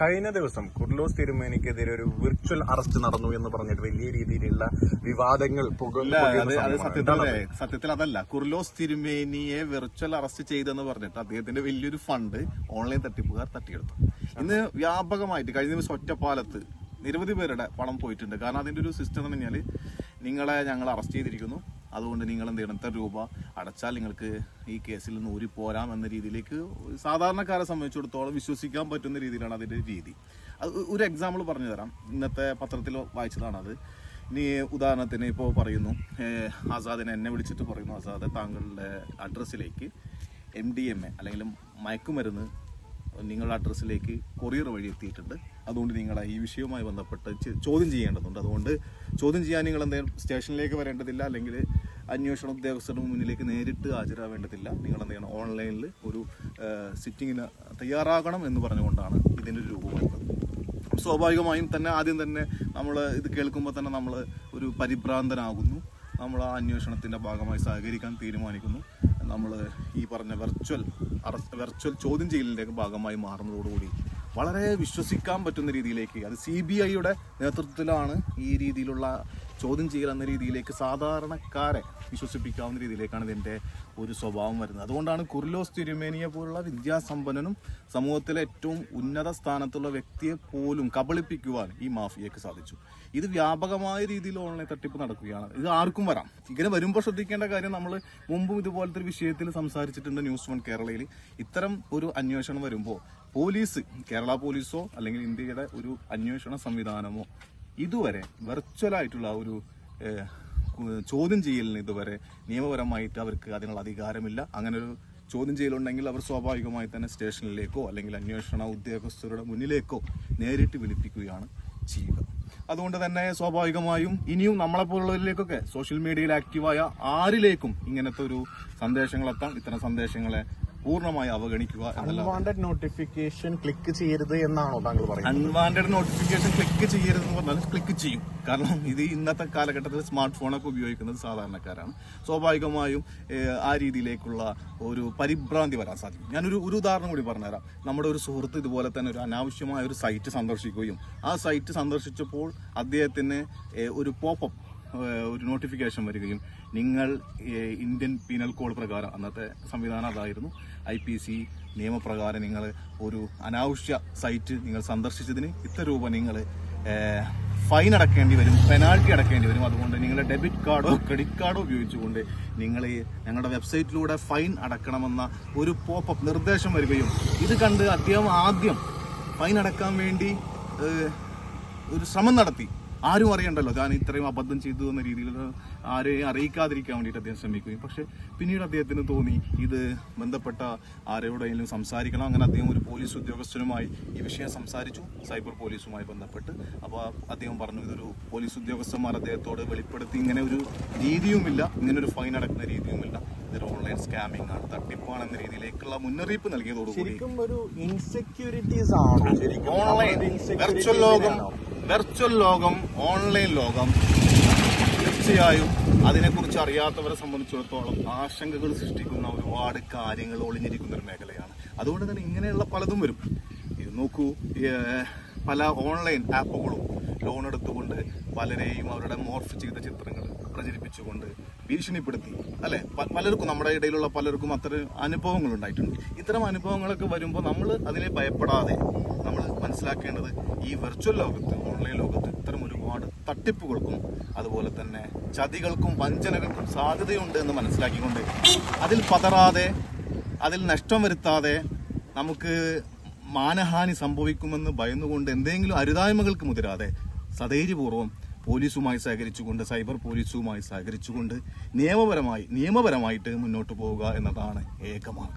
കഴിഞ്ഞ ദിവസം കുർലോസ് തിരുമേനിക്കെതിരെ ഒരു വിർച്വൽ അറസ്റ്റ് നടന്നു എന്ന് പറഞ്ഞിട്ട് വലിയ രീതിയിലുള്ള വിവാദങ്ങൾ സത്യത്തിൽ അതല്ല. കുർലോസ് തിരുമേനിയെ വിർച്വൽ അറസ്റ്റ് ചെയ്തെന്ന് പറഞ്ഞിട്ട് അദ്ദേഹത്തിന്റെ വലിയൊരു ഫണ്ട് ഓൺലൈൻ തട്ടിപ്പുകാർ തട്ടിയെടുത്തു. ഇന്ന് വ്യാപകമായിട്ട് കഴിഞ്ഞ ദിവസം ഒറ്റപ്പാലത്ത് നിരവധി പേരുടെ പണം പോയിട്ടുണ്ട്. കാരണം അതിന്റെ ഒരു സിസ്റ്റം എന്ന് പറഞ്ഞാൽ നിങ്ങളെ ഞങ്ങൾ അറസ്റ്റ് ചെയ്തിരിക്കുന്നു. അതുകൊണ്ട് നിങ്ങൾ എന്ത് ചെയ്യണം? ഇത്ര രൂപ അടച്ചാൽ നിങ്ങൾക്ക് ഈ കേസിൽ നിന്ന് ഊരി പോരാം എന്ന രീതിയിലേക്ക് സാധാരണക്കാരെ സംബന്ധിച്ചിടത്തോളം വിശ്വസിക്കാൻ പറ്റുന്ന രീതിയിലാണ് അതിന്റെ രീതി. അത് ഒരു എക്സാമ്പിൾ പറഞ്ഞു തരാം. ഇന്നത്തെ പത്രത്തിൽ വായിച്ചതാണത് ഇനി ഉദാഹരണത്തിന് ഇപ്പോൾ പറയുന്നു ആസാദിനെ എന്നെ വിളിച്ചിട്ട് പറയുന്നു ആസാദ് താങ്കളുടെ അഡ്രസ്സിലേക്ക് എം ഡി എം എ അല്ലെങ്കിൽ മയക്കുമരുന്ന് നിങ്ങളുടെ അഡ്രസ്സിലേക്ക് കൊറിയർ വഴി എത്തിയിട്ടുണ്ട്. അതുകൊണ്ട് നിങ്ങൾ ഈ വിഷയവുമായി ബന്ധപ്പെട്ട് ചോദ്യം ചെയ്യേണ്ടതുണ്ട്. അതുകൊണ്ട് ചോദ്യം ചെയ്യാൻ നിങ്ങൾ എന്തെങ്കിലും സ്റ്റേഷനിലേക്ക് വരേണ്ടതില്ല. അല്ലെങ്കിൽ അന്വേഷണ ഉദ്യോഗസ്ഥരുടെ മുന്നിലേക്ക് നേരിട്ട് ഹാജരാവേണ്ടതില്ല. നിങ്ങൾ എന്ത് ചെയ്യണം? ഓൺലൈനിൽ ഒരു സിറ്റിങ്ങിന് തയ്യാറാകണം എന്ന് പറഞ്ഞുകൊണ്ടാണ് ഇതിന്റെ ഒരു രൂപം വരുന്നത്. സ്വാഭാവികമായും തന്നെ ആദ്യം തന്നെ നമ്മൾ ഇത് കേൾക്കുമ്പോൾ തന്നെ നമ്മൾ ഒരു പരിഭ്രാന്തനാകുന്നു. നമ്മൾ ആ അന്വേഷണത്തിന്റെ ഭാഗമായി സഹകരിക്കാൻ തീരുമാനിക്കുന്നു. നമ്മൾ ഈ പറഞ്ഞ വെർച്വൽ വെർച്വൽ ചോദ്യം ചെയ്യലിന്റെ ഭാഗമായി മാറുന്നതോടുകൂടി വളരെ വിശ്വസിക്കാൻ പറ്റുന്ന രീതിയിലേക്ക് അത് സി ബി ഐയുടെ നേതൃത്വത്തിലാണ് ഈ രീതിയിലുള്ള ചോദ്യം ചെയ്യൽ എന്ന രീതിയിലേക്ക് സാധാരണക്കാരെ വിശ്വസിപ്പിക്കാവുന്ന രീതിയിലേക്കാണ് ഇതിന്റെ ഒരു സ്വഭാവം വരുന്നത്. അതുകൊണ്ടാണ് കുർലോസ് തിരുമേനിയ പോലുള്ള വിദ്യാസമ്പന്നനും സമൂഹത്തിലെ ഏറ്റവും ഉന്നത സ്ഥാനത്തുള്ള വ്യക്തിയെ പോലും കബളിപ്പിക്കുവാൻ ഈ മാഫിയക്ക് സാധിച്ചു. ഇത് വ്യാപകമായ രീതിയിൽ ഓൺലൈൻ തട്ടിപ്പ് നടക്കുകയാണ്. ഇത് ആർക്കും വരാം. ഇങ്ങനെ വരുമ്പോൾ ശ്രദ്ധിക്കേണ്ട കാര്യം നമ്മൾ മുമ്പും ഇതുപോലത്തെ ഒരു വിഷയത്തിൽ സംസാരിച്ചിട്ടുണ്ട് ന്യൂസ് വൺ കേരളയിൽ. ഇത്തരം ഒരു അന്വേഷണം വരുമ്പോൾ പോലീസ് കേരള പോലീസോ അല്ലെങ്കിൽ ഇന്ത്യയുടെ ഒരു അന്വേഷണ സംവിധാനമോ ഇതുവരെ വെർച്വലായിട്ടുള്ള ഒരു ചോദ്യം ചെയ്യലിന് ഇതുവരെ നിയമപരമായിട്ട് അവർക്ക് അതിനുള്ള അധികാരമില്ല. അങ്ങനെ ഒരു ചോദ്യം ചെയ്യലുണ്ടെങ്കിൽ അവർ സ്വാഭാവികമായി തന്നെ സ്റ്റേഷനിലേക്കോ അല്ലെങ്കിൽ അന്വേഷണ ഉദ്യോഗസ്ഥരുടെ മുന്നിലേക്കോ നേരിട്ട് വിളിപ്പിക്കുകയാണ് ചെയ്യുക. അതുകൊണ്ട് തന്നെ സ്വാഭാവികമായും ഇനിയും നമ്മളെപ്പോലുള്ളവരിലേക്കൊക്കെ സോഷ്യൽ മീഡിയയിൽ ആക്റ്റീവായ ആരിലേക്കും ഇങ്ങനത്തെ ഒരു സന്ദേശങ്ങൾ എത്താം ഇത്തരം സന്ദേശങ്ങളെ പൂർണമായി അവഗണിക്കുക അൺവാണ്ടഡ് നോട്ടിഫിക്കേഷൻ ക്ലിക്ക് ചെയ്യരുത് എന്നാണോ താങ്കൾ പറയുന്നത്? അൺവാണ്ടഡ് നോട്ടിഫിക്കേഷൻ ക്ലിക്ക് ചെയ്യരുത് എന്ന് പറഞ്ഞാൽ ക്ലിക്ക് ചെയ്യും. കാരണം ഇത് ഇന്നത്തെ കാലഘട്ടത്തിൽ സ്മാർട്ട് ഫോണൊക്കെ ഉപയോഗിക്കുന്നത് സാധാരണക്കാരാണ്. സ്വാഭാവികമായും ആ രീതിയിലേക്കുള്ള ഒരു പരിഭ്രാന്തി വരാൻ സാധിക്കും. ഞാനൊരു ഒരു ഉദാഹരണം കൂടി പറഞ്ഞുതരാം. നമ്മുടെ ഒരു സുഹൃത്ത് ഇതുപോലെ തന്നെ ഒരു അനാവശ്യമായ ഒരു സൈറ്റ് സന്ദർശിക്കുകയും ആ സൈറ്റ് സന്ദർശിച്ചപ്പോൾ അദ്ദേഹത്തിന് ഒരു പോപ്പപ്പ് ഒരു നോട്ടിഫിക്കേഷൻ വരികയും നിങ്ങൾ ഇന്ത്യൻ പീനൽ കോഡ് പ്രകാരം അന്നത്തെ സംവിധാനം അതായിരുന്നു ഐ പി സി നിയമപ്രകാരം നിങ്ങൾ ഒരു അനാവശ്യ സൈറ്റ് നിങ്ങൾ സന്ദർശിച്ചതിന് ഇത്ര രൂപ നിങ്ങൾ ഫൈൻ അടക്കേണ്ടി വരും പെനാൽറ്റി അടക്കേണ്ടി വരും. അതുകൊണ്ട് നിങ്ങളുടെ ഡെബിറ്റ് കാർഡോ ക്രെഡിറ്റ് കാർഡോ ഉപയോഗിച്ചുകൊണ്ട് നിങ്ങൾ ഞങ്ങളുടെ വെബ്സൈറ്റിലൂടെ ഫൈൻ അടക്കണമെന്ന ഒരു പോപ്പപ്പ് നിർദ്ദേശം വരികയും ഇത് കണ്ട് അദ്ദേഹം ആദ്യം ഫൈൻ അടക്കാൻ വേണ്ടി ഒരു ശ്രമം നടത്തി. ആരും അറിയണ്ടല്ലോ. ഞാൻ ഇത്രയും അബദ്ധം ചെയ്തു എന്ന രീതിയിൽ ആരെയും അറിയിക്കാതിരിക്കാൻ വേണ്ടിയിട്ട് അദ്ദേഹം ശ്രമിക്കുകയും. പക്ഷെ പിന്നീട് അദ്ദേഹത്തിന് തോന്നി ഇത് ബന്ധപ്പെട്ട ആരോടെങ്കിലും സംസാരിക്കണം. അങ്ങനെ അദ്ദേഹം ഒരു പോലീസ് ഉദ്യോഗസ്ഥനുമായി ഈ വിഷയം സംസാരിച്ചു. സൈബർ പോലീസുമായി ബന്ധപ്പെട്ട്. അപ്പോൾ അദ്ദേഹം പറഞ്ഞു ഇതൊരു പോലീസ് ഉദ്യോഗസ്ഥന്മാർ അദ്ദേഹത്തോട് വെളിപ്പെടുത്തി. ഇങ്ങനെ ഒരു രീതിയുമില്ല. ഇങ്ങനെ ഒരു ഫൈൻ അടക്കുന്ന രീതിയുമില്ല. ഇതൊരു ഓൺലൈൻ സ്കാമിംഗ് ആണ്. തട്ടിപ്പാണ് എന്ന രീതിയിലേക്കുള്ള മുന്നറിയിപ്പ് നൽകിയതോടുകൂടി ഒരു ഇൻസെക്യൂരിറ്റീസ് ആണ്? ഓൺലൈൻ വെർച്വൽ ലോകം വെർച്വൽ ലോകം ഓൺലൈൻ ലോകം. തീർച്ചയായും അതിനെക്കുറിച്ച് അറിയാത്തവരെ സംബന്ധിച്ചിടത്തോളം ആശങ്കകൾ സൃഷ്ടിക്കുന്ന ഒരുപാട് കാര്യങ്ങൾ ഒളിഞ്ഞിരിക്കുന്ന ഒരു മേഖലയാണ്. അതുകൊണ്ട് തന്നെ ഇങ്ങനെയുള്ള പലതും വരും. ഇത് നോക്കൂ പല ഓൺലൈൻ ആപ്പുകളും ലോൺ എടുത്തുകൊണ്ട് പലരെയും അവരുടെ മോർഫ് ചെയ്ത ചിത്രങ്ങൾ പ്രചരിപ്പിച്ചുകൊണ്ട് ഭീഷണിപ്പെടുത്തി. അല്ലെ? പലർക്കും നമ്മുടെ ഇടയിലുള്ള പലർക്കും അത്തരം അനുഭവങ്ങൾ ഉണ്ടായിട്ടുണ്ട്. ഇത്തരം അനുഭവങ്ങളൊക്കെ വരുമ്പോൾ നമ്മൾ അതിനെ ഭയപ്പെടാതെ നമ്മൾ മനസ്സിലാക്കേണ്ടത് ഈ വെർച്വൽ ലോകത്ത് ഓൺലൈൻ ലോകത്ത് ഇത്തരം ഒരുപാട് തട്ടിപ്പുകൾക്കും അതുപോലെ തന്നെ ചതികൾക്കും വഞ്ചനകൾക്കും സാധ്യതയുണ്ട് എന്ന് മനസ്സിലാക്കിക്കൊണ്ട് അതിൽ പതറാതെ അതിൽ നഷ്ടം വരുത്താതെ നമുക്ക് മാനഹാനി സംഭവിക്കുമെന്ന് ഭയന്നുകൊണ്ട് എന്തെങ്കിലും അരുതായ്മകൾക്ക് മുതിരാതെ സധൈര്യപൂർവം പോലീസുമായി സഹകരിച്ചുകൊണ്ട് സൈബർ പോലീസുമായി സഹകരിച്ചുകൊണ്ട് നിയമപരമായി നിയമപരമായിട്ട് മുന്നോട്ട് പോവുക എന്നതാണ് ഏക മാർഗം